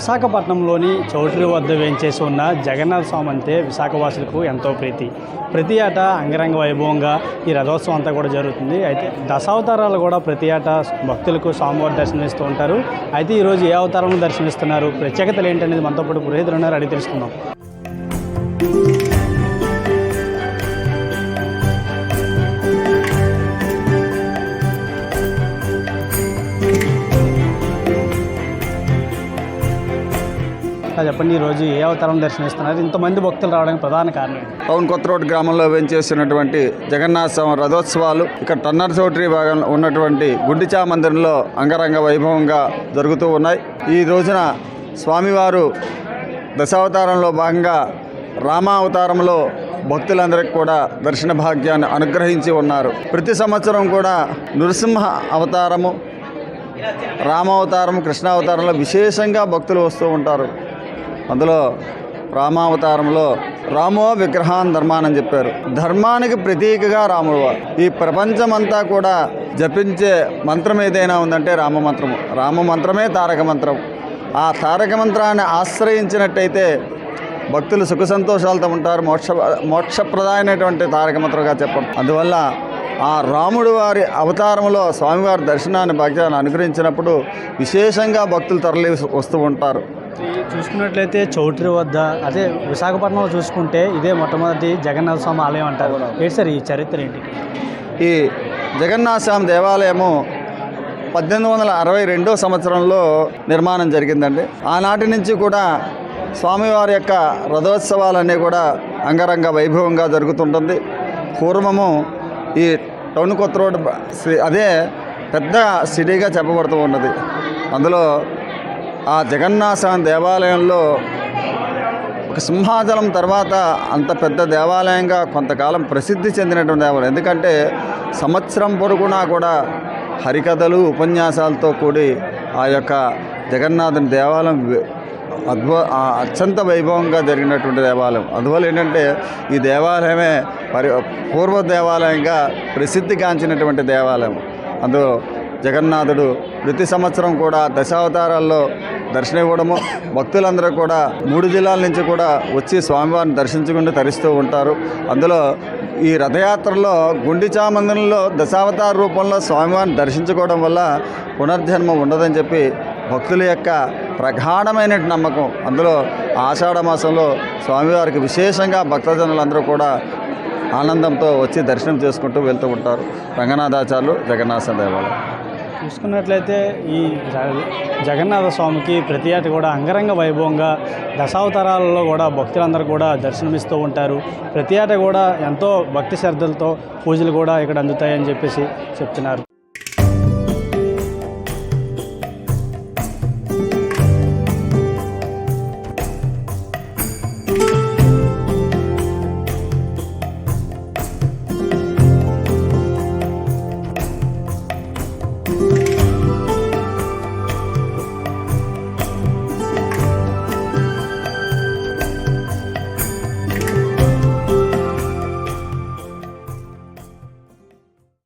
విశాఖపట్నంలోని చౌటరి వద్ద వేయించేసి ఉన్న జగన్నాథ స్వామి అంటే విశాఖవాసులకు ఎంతో ప్రీతి. ప్రతి ఏటా అంగరంగ వైభవంగా ఈ రథోత్సవం అంతా కూడా జరుగుతుంది. అయితే దశావతారాలు కూడా ప్రతి ఏటా భక్తులకు స్వామివారి దర్శనమిస్తూ ఉంటారు. అయితే ఈరోజు ఏ అవతారాలను దర్శనమిస్తున్నారు? ప్రత్యేకతలు ఏంటనేది మనతో పాటు పురోహితులు ఉన్నారు. అడిగి తెలుసుకుందాం. ఆ, చెప్పండి ఈరోజు ఏ అవతారం దర్శనిస్తున్నారు ఇంతమంది భక్తులు రావడానికి ప్రధాన కారణం టౌన్ కొత్త రోడ్ గ్రామంలో వెంచేసినటువంటి జగన్నాథ స్వామి రథోత్సవాలు ఇక్కడ టన్నర్ చౌటరి భాగంలో ఉన్నటువంటి గుండిచా మందిరంలో అంగరంగ వైభవంగా జరుగుతూ ఉన్నాయి. ఈ రోజున స్వామివారు దశావతారంలో భాగంగా రామావతారంలో భక్తులందరికీ కూడా దర్శన భాగ్యాన్ని అనుగ్రహించి ఉన్నారు. ప్రతి సంవత్సరం కూడా నృసింహ అవతారము రామావతారం కృష్ణావతారంలో విశేషంగా భక్తులు వస్తూ ఉంటారు. అందులో రామావతారంలో రామో విగ్రహాన్ ధర్మాన్ అని చెప్పారు. ధర్మానికి ప్రతీకగా రాముడు వారు. ఈ ప్రపంచమంతా కూడా జపించే మంత్రం ఏదైనా ఉందంటే రామ మంత్రము. రామ మంత్రమే తారక మంత్రం. ఆ తారక మంత్రాన్ని ఆశ్రయించినట్టయితే భక్తులు సుఖ సంతోషాలతో ఉంటారు. మోక్ష మోక్షప్రదాయమైనటువంటి తారక మంత్రంగా చెప్పడం అందువల్ల ఆ రాముడు వారి అవతారంలో స్వామివారి దర్శనాన్ని భాగ్యాన్ని అనుగ్రహించినప్పుడు విశేషంగా భక్తులు తరలి వస్తూ ఉంటారు. చూసుకున్నట్లయితే చౌటరి వద్ద అదే విశాఖపట్నంలో చూసుకుంటే ఇదే మొట్టమొదటి జగన్నాథ స్వామి ఆలయం అంటారు. ఏంటి సార్ ఈ చరిత్ర ఏంటి ఈ జగన్నాథ స్వామి దేవాలయము పద్దెనిమిది వందల అరవై రెండో సంవత్సరంలో నిర్మాణం జరిగిందండి. ఆనాటి నుంచి కూడా స్వామివారి యొక్క రథోత్సవాలన్నీ కూడా అంగరంగ వైభవంగా జరుగుతుంటుంది. పూర్వము ఈ టౌన్ కొత్త రోడ్ అదే పెద్ద సిటీగా చెప్పబడుతూ ఉన్నది. అందులో ఆ జగన్నాథ దేవాలయంలో ఒక సింహాచలం తర్వాత అంత పెద్ద దేవాలయంగా కొంతకాలం ప్రసిద్ధి చెందినటువంటి దేవాలయం. ఎందుకంటే సంవత్సరం పొరుగునా కూడా హరికథలు ఉపన్యాసాలతో కూడి ఆ యొక్క జగన్నాథుని దేవాలయం వి- అద్భుత అత్యంత వైభవంగా జరిగినటువంటి దేవాలయం. అందువల్ల ఏంటంటే ఈ దేవాలయమే పరి పూర్వ దేవాలయంగా ప్రసిద్ధిగాంచినటువంటి దేవాలయం. అందులో జగన్నాథుడు ప్రతి సంవత్సరం కూడా దశావతారాల్లో దర్శనం ఇవ్వడము భక్తులందరూ కూడా మూడు జిల్లాల నుంచి కూడా వచ్చి స్వామివారిని దర్శించుకుంటూ తరిస్తూ ఉంటారు. అందులో ఈ రథయాత్రలో గుండిచా మందిరంలో దశావతార రూపంలో స్వామివారిని దర్శించుకోవడం వల్ల పునర్జన్మ ఉండదని చెప్పి భక్తుల యొక్క ప్రగాఢమైన నమ్మకం. అందులో ఆషాఢ మాసంలో స్వామివారికి విశేషంగా భక్తజనులందరూ కూడా ఆనందంతో వచ్చి దర్శనం చేసుకుంటూ వెళ్తూ ఉంటారు. రంగనాథాచార్యులు జగన్నాథ దేవాలయం. చూసుకున్నట్లయితే ఈ జగన్నాథ స్వామికి ప్రతి ఏట కూడా అంగరంగ వైభవంగా దశావతారాలలో కూడా భక్తులందరూ కూడా దర్శనమిస్తూ ఉంటారు. ప్రతి ఏట కూడా ఎంతో భక్తి శ్రద్ధలతో పూజలు కూడా ఇక్కడ అందుతాయని చెప్పేసి చెప్తున్నారు.